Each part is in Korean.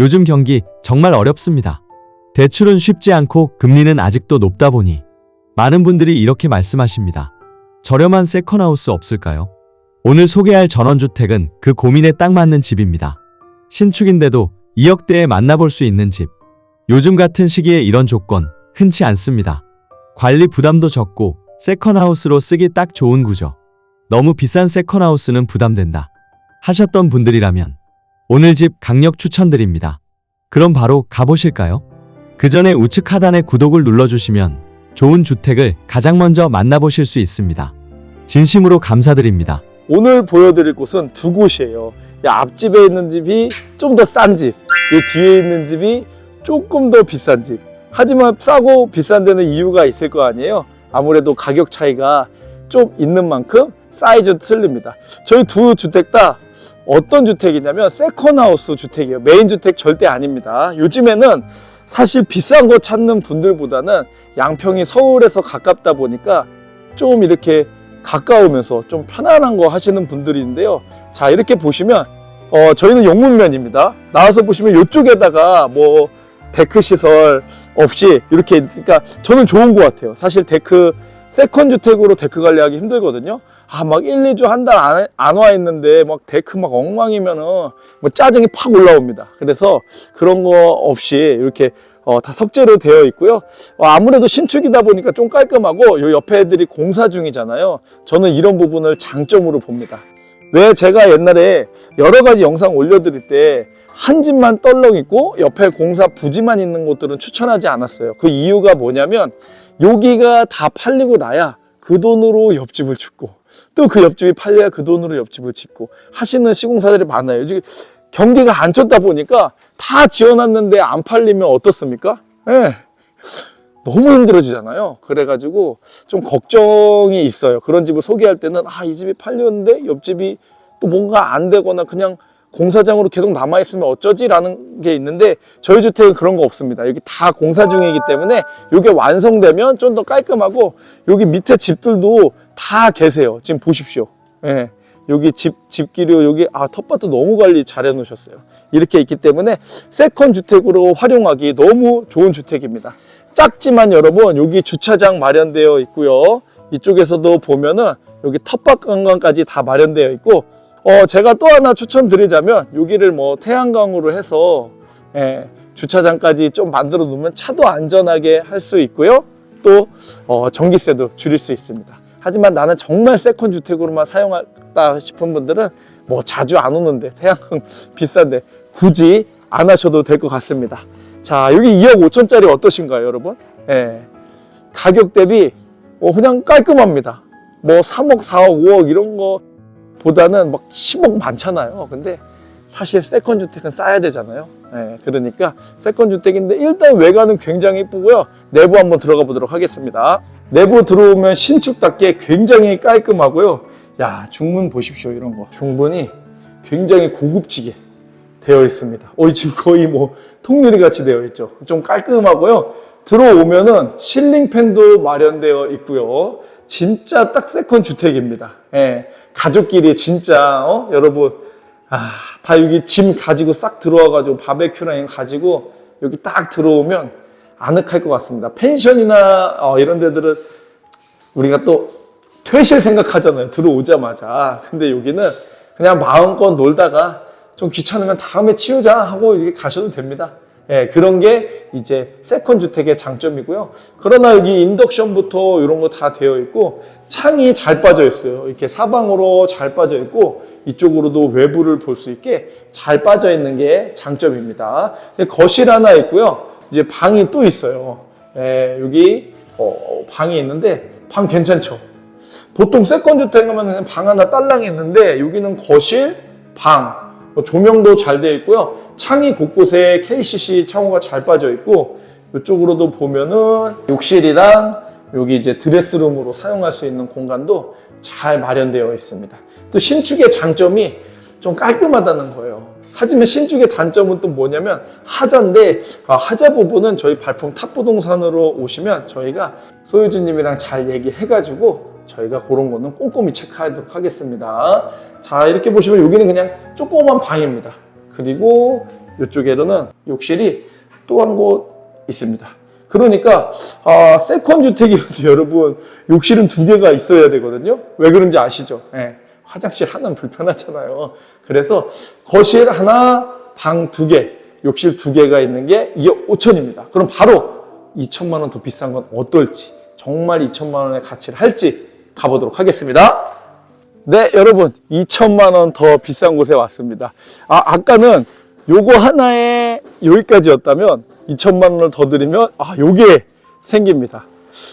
요즘 경기 정말 어렵습니다. 대출은 쉽지 않고 금리는 아직도 높다 보니 많은 분들이 이렇게 말씀하십니다. 저렴한 세컨하우스 없을까요? 오늘 소개할 전원주택은 그 고민에 딱 맞는 집입니다. 신축인데도 2억대에 만나볼 수 있는 집. 요즘 같은 시기에 이런 조건 흔치 않습니다. 관리 부담도 적고 세컨하우스로 쓰기 딱 좋은 구조. 너무 비싼 세컨하우스는 부담된다. 하셨던 분들이라면 오늘 집 강력 추천드립니다. 그럼 바로 가보실까요? 그 전에 우측 하단에 구독을 눌러주시면 좋은 주택을 가장 먼저 만나보실 수 있습니다. 진심으로 감사드립니다. 오늘 보여드릴 곳은 두 곳이에요. 이 앞집에 있는 집이 좀 더 싼 집, 이 뒤에 있는 집이 조금 더 비싼 집. 하지만 싸고 비싼 데는 이유가 있을 거 아니에요. 아무래도 가격 차이가 좀 있는 만큼 사이즈도 틀립니다. 저희 두 주택 다 어떤 주택이냐면 세컨하우스 주택이에요. 메인 주택 절대 아닙니다. 요즘에는 사실 비싼 거 찾는 분들보다는 양평이 서울에서 가깝다 보니까 좀 이렇게 가까우면서 좀 편안한 거 하시는 분들인데요. 자, 이렇게 보시면, 어, 저희는 용문면입니다. 나와서 보시면 이쪽에다가 뭐, 데크 시설 없이 이렇게, 그러니까 저는 좋은 것 같아요. 사실 데크, 세컨 주택으로 데크 관리하기 힘들거든요. 아, 막 1, 2주 한 달 안, 안 와 있는데 막 데크 막 엉망이면은 뭐 짜증이 팍 올라옵니다. 그래서 그런 거 없이 이렇게 어, 다 석재로 되어 있고요. 어, 아무래도 신축이다 보니까 좀 깔끔하고 요 옆에 애들이 공사 중이잖아요. 저는 이런 부분을 장점으로 봅니다. 왜 제가 옛날에 여러 가지 영상 올려드릴 때 한 집만 떨렁 있고 옆에 공사 부지만 있는 곳들은 추천하지 않았어요. 그 이유가 뭐냐면 여기가 다 팔리고 나야 그 돈으로 옆집을 짓고 또 그 옆집이 팔려야 그 돈으로 옆집을 짓고 하시는 시공사들이 많아요. 요즘 경기가 안 좋다 보니까 다 지어놨는데 안 팔리면 어떻습니까? 예. 너무 힘들어지잖아요. 그래가지고 좀 걱정이 있어요. 그런 집을 소개할 때는 아, 이 집이 팔렸는데 옆집이 또 뭔가 안 되거나 그냥 공사장으로 계속 남아있으면 어쩌지라는 게 있는데 저희 주택은 그런 거 없습니다. 여기 다 공사 중이기 때문에 이게 완성되면 좀 더 깔끔하고 여기 밑에 집들도 다 계세요. 지금 보십시오. 예. 여기 집, 집기류, 여기, 아, 텃밭도 너무 관리 잘 해놓으셨어요. 이렇게 있기 때문에 세컨 주택으로 활용하기 너무 좋은 주택입니다. 작지만 여러분, 여기 주차장 마련되어 있고요. 이쪽에서도 보면은 여기 텃밭 관광까지 다 마련되어 있고, 어, 제가 또 하나 추천드리자면, 여기를 뭐 태양광으로 해서, 예, 주차장까지 좀 만들어 놓으면 차도 안전하게 할 수 있고요. 또, 어, 전기세도 줄일 수 있습니다. 하지만 나는 정말 세컨 주택으로만 사용하다 싶은 분들은 뭐 자주 안 오는데 태양광 비싼데 굳이 안 하셔도 될 것 같습니다. 자 여기 2억 5천짜리 어떠신가요 여러분? 예. 가격 대비 어, 그냥 깔끔합니다. 뭐 3억 4억 5억 이런 거 보다는 막 10억 많잖아요. 근데 사실 세컨 주택은 싸야 되잖아요. 예, 그러니까 세컨 주택인데 일단 외관은 굉장히 이쁘고요. 내부 한번 들어가 보도록 하겠습니다. 내부 들어오면 신축답게 굉장히 깔끔하고요. 야 중문 보십시오 이런 거. 중문이 굉장히 고급지게 되어 있습니다. 어, 지금 거의 뭐 통유리 같이 되어 있죠. 좀 깔끔하고요. 들어오면은 실링팬도 마련되어 있고요. 진짜 딱 세컨 주택입니다. 예, 가족끼리 진짜 어? 여러분 아, 다 여기 짐 가지고 싹 들어와가지고 바베큐랑 가지고 여기 딱 들어오면 아늑할 것 같습니다. 펜션이나 어, 이런 데들은 우리가 또 퇴실 생각하잖아요. 들어오자마자. 근데 여기는 그냥 마음껏 놀다가 좀 귀찮으면 다음에 치우자 하고 이렇게 가셔도 됩니다. 예, 그런 게 이제 세컨 주택의 장점이고요. 그러나 여기 인덕션부터 이런 거 다 되어 있고 창이 잘 빠져 있어요. 이렇게 사방으로 잘 빠져 있고 이쪽으로도 외부를 볼 수 있게 잘 빠져 있는 게 장점입니다. 거실 하나 있고요. 이제 방이 또 있어요. 예, 여기 어, 방이 있는데 방 괜찮죠? 보통 세컨 주택 하면 방 하나 딸랑 있는데 여기는 거실, 방, 뭐 조명도 잘 되어 있고요. 창이 곳곳에 KCC 창호가 잘 빠져 있고 이쪽으로도 보면은 욕실이랑 여기 이제 드레스룸으로 사용할 수 있는 공간도 잘 마련되어 있습니다. 또 신축의 장점이 좀 깔끔하다는 거예요. 하지만 신축의 단점은 또 뭐냐면 하자인데 아, 하자 부분은 저희 발품 탑부동산으로 오시면 저희가 소유주님이랑 잘 얘기해가지고 저희가 그런 거는 꼼꼼히 체크하도록 하겠습니다. 자 이렇게 보시면 여기는 그냥 조그만 방입니다. 그리고 이쪽에는 욕실이 또 한 곳 있습니다. 그러니까 아, 세컨 주택이어도 여러분 욕실은 두 개가 있어야 되거든요. 왜 그런지 아시죠? 예, 화장실 하나는 불편하잖아요. 그래서 거실 하나, 방 두 개, 욕실 두 개가 있는 게 2억 5천입니다. 그럼 바로 2천만 원 더 비싼 건 어떨지 정말 2천만 원의 가치를 할지 가보도록 하겠습니다. 네, 여러분 2천만 원 더 비싼 곳에 왔습니다. 아, 아까는 요거 하나에 여기까지였다면 2천만 원을 더 드리면 아, 요게 생깁니다.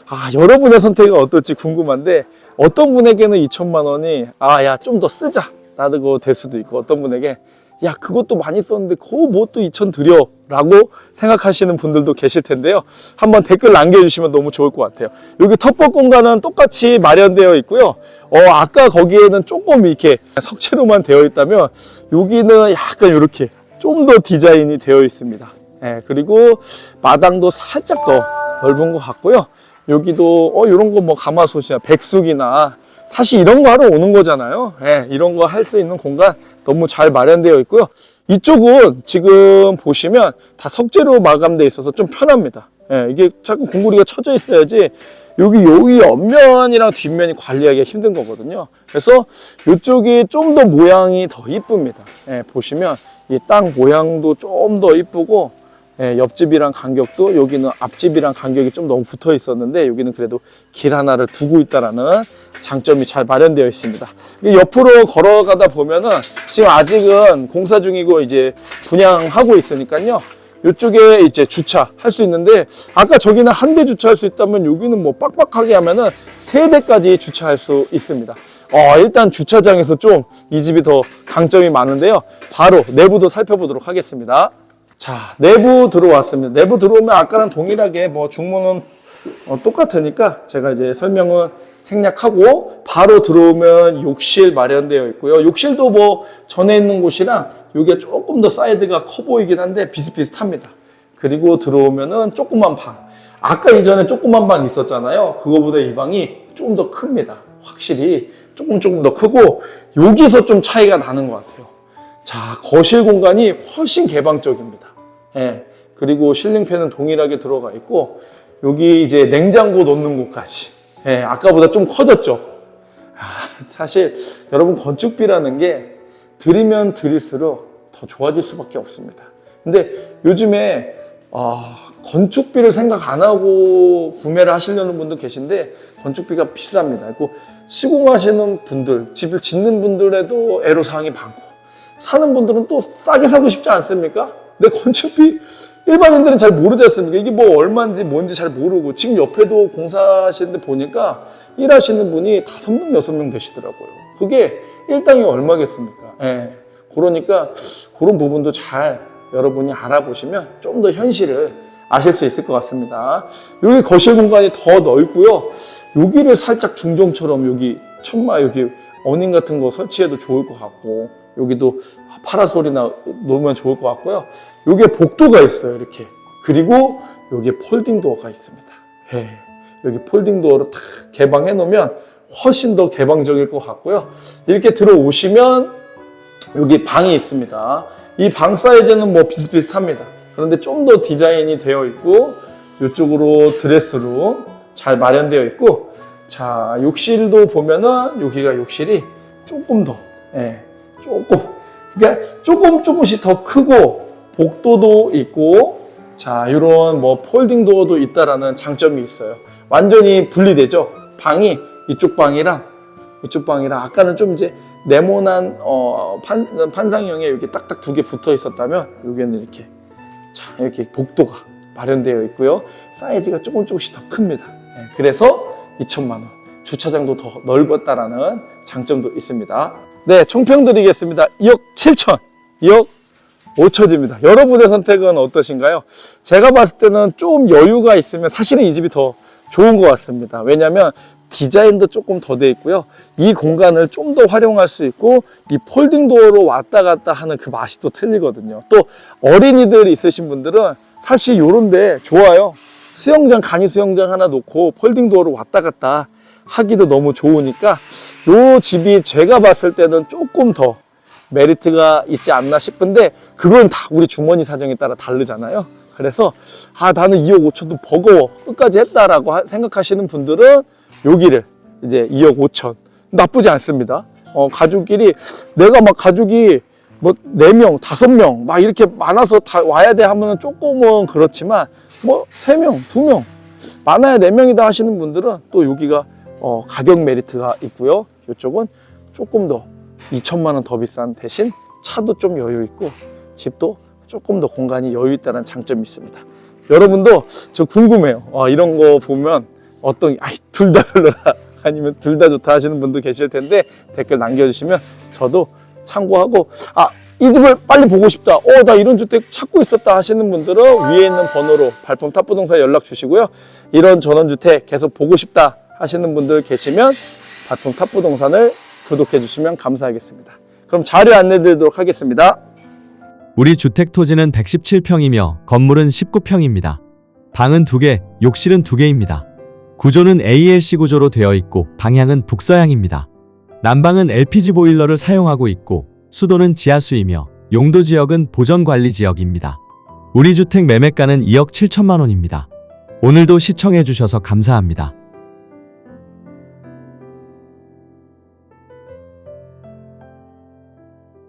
아, 여러분의 선택은 어떨지 궁금한데 어떤 분에게는 2천만 원이 아, 야, 좀 더 쓰자. 라고 될 수도 있고 어떤 분에게 야, 그것도 많이 썼는데 그거 뭐또 2천 드려. 라고 생각하시는 분들도 계실 텐데요. 한번 댓글 남겨주시면 너무 좋을 것 같아요. 여기 텃밭 공간은 똑같이 마련되어 있고요. 어, 아까 거기에는 조금 이렇게 석채로만 되어 있다면 여기는 약간 이렇게 좀 더 디자인이 되어 있습니다. 예, 그리고 마당도 살짝 더 넓은 것 같고요. 여기도 어 이런 거 뭐 가마솥이나 백숙이나 사실 이런 거 하러 오는 거잖아요. 예, 이런 거 할 수 있는 공간 너무 잘 마련되어 있고요. 이쪽은 지금 보시면 다 석재로 마감되어 있어서 좀 편합니다. 예, 이게 자꾸 공구리가 쳐져 있어야지 여기 여기 옆면이랑 뒷면이 관리하기가 힘든 거거든요. 그래서 이쪽이 좀 더 모양이 더 이쁩니다. 예, 보시면 이 땅 모양도 좀 더 이쁘고 예, 옆집이랑 간격도 여기는 앞집이랑 간격이 좀 너무 붙어 있었는데 여기는 그래도 길 하나를 두고 있다라는 장점이 잘 마련되어 있습니다. 옆으로 걸어가다 보면은 지금 아직은 공사 중이고 이제 분양하고 있으니까요. 이쪽에 이제 주차 할 수 있는데 아까 저기는 한 대 주차할 수 있다면 여기는 뭐 빡빡하게 하면은 세 대까지 주차할 수 있습니다. 어, 일단 주차장에서 좀 이 집이 더 강점이 많은데요. 바로 내부도 살펴보도록 하겠습니다. 자, 내부 들어왔습니다. 내부 들어오면 아까랑 동일하게 뭐 중문은 어, 똑같으니까 제가 이제 설명은 생략하고 바로 들어오면 욕실 마련되어 있고요. 욕실도 뭐 전에 있는 곳이랑 이게 조금 더 사이드가 커 보이긴 한데 비슷비슷합니다. 그리고 들어오면은 조그만 방. 아까 이전에 조그만 방 있었잖아요. 그거보다 이 방이 좀더 큽니다. 확실히 조금 조금 더 크고 여기서 좀 차이가 나는 것 같아요. 자, 거실 공간이 훨씬 개방적입니다. 예. 그리고 실링팬은 동일하게 들어가 있고, 여기 이제 냉장고 놓는 곳까지. 예, 아까보다 좀 커졌죠? 아, 사실 여러분 건축비라는 게 들이면 들일수록 더 좋아질 수밖에 없습니다. 근데 요즘에 아, 건축비를 생각 안 하고 구매를 하시려는 분도 계신데 건축비가 비쌉니다. 그리고 시공하시는 분들, 집을 짓는 분들에도 애로사항이 많고 사는 분들은 또 싸게 사고 싶지 않습니까? 근데 건축비 일반인들은 잘 모르지 않습니까? 이게 뭐 얼마인지 뭔지 잘 모르고 지금 옆에도 공사하시는데 보니까 일하시는 분이 다섯 명 여섯 명 되시더라고요. 그게 일당이 얼마겠습니까? 예. 그러니까 그런 부분도 잘 여러분이 알아보시면 좀 더 현실을 아실 수 있을 것 같습니다. 여기 거실 공간이 더 넓고요. 여기를 살짝 중정처럼 여기 천마 여기 어닝 같은 거 설치해도 좋을 것 같고 여기도 파라솔이나 놓으면 좋을 것 같고요. 여기에 복도가 있어요, 이렇게. 그리고 여기에 폴딩 도어가 있습니다. 예. 여기 폴딩 도어로 탁 개방해 놓으면 훨씬 더 개방적일 것 같고요. 이렇게 들어오시면 여기 방이 있습니다. 이 방 사이즈는 뭐 비슷비슷합니다. 그런데 좀 더 디자인이 되어 있고 이쪽으로 드레스룸 잘 마련되어 있고 자 욕실도 보면은 여기가 욕실이 조금 더 예, 조금 그러니까 조금 조금씩 더 크고 복도도 있고 자 이런 뭐 폴딩 도어도 있다라는 장점이 있어요. 완전히 분리되죠. 방이 이쪽 방이랑 이쪽 방이랑 아까는 좀 이제 네모난 어, 판, 판상형에 이렇게 딱딱 두 개 붙어 있었다면 여기는 이렇게 자 이렇게 복도가 마련되어 있고요. 사이즈가 조금 조금씩 더 큽니다. 예, 그래서 2천만 원. 주차장도 더 넓었다라는 장점도 있습니다. 네, 총평 드리겠습니다. 2억 7천, 2억 5천입니다. 여러분의 선택은 어떠신가요? 제가 봤을 때는 좀 여유가 있으면 사실은 이 집이 더 좋은 것 같습니다. 왜냐하면 디자인도 조금 더 돼 있고요. 이 공간을 좀 더 활용할 수 있고 이 폴딩 도어로 왔다 갔다 하는 그 맛이 또 틀리거든요. 또 어린이들 있으신 분들은 사실 이런데 좋아요. 수영장 간이 수영장 하나 놓고 폴딩 도어로 왔다 갔다 하기도 너무 좋으니까 이 집이 제가 봤을 때는 조금 더 메리트가 있지 않나 싶은데 그건 다 우리 주머니 사정에 따라 다르잖아요. 그래서 아 나는 2억 5천도 버거워 끝까지 했다라고 하- 생각하시는 분들은 여기를 이제 2억 5천 나쁘지 않습니다. 어, 가족끼리 내가 막 가족이 뭐 4명, 5명 막 이렇게 많아서 다 와야 돼 하면은 조금은 그렇지만 뭐 3명, 2명 많아야 4명이다 하시는 분들은 또 여기가 어, 가격 메리트가 있고요. 이쪽은 조금 더 2천만 원 더 비싼 대신 차도 좀 여유 있고 집도 조금 더 공간이 여유 있다는 장점이 있습니다. 여러분도 저 궁금해요. 어, 이런 거 보면 어떤 아이 둘 다 별로라 아니면 둘 다 좋다 하시는 분도 계실 텐데 댓글 남겨주시면 저도 참고하고 아 이 집을 빨리 보고 싶다. 어 나 이런 주택 찾고 있었다 하시는 분들은 위에 있는 번호로 발품 탑부동산 연락 주시고요. 이런 전원주택 계속 보고 싶다 하시는 분들 계시면 발품 탑부동산을 구독해 주시면 감사하겠습니다. 그럼 자료 안내 드리도록 하겠습니다. 우리 주택 토지는 117평이며 건물은 19평입니다. 방은 2개, 욕실은 2개입니다. 구조는 ALC 구조로 되어 있고 방향은 북서향입니다. 난방은 LPG 보일러를 사용하고 있고 수도는 지하수이며 용도 지역은 보전관리 지역입니다. 우리 주택 매매가는 2억 7천만 원입니다. 오늘도 시청해 주셔서 감사합니다.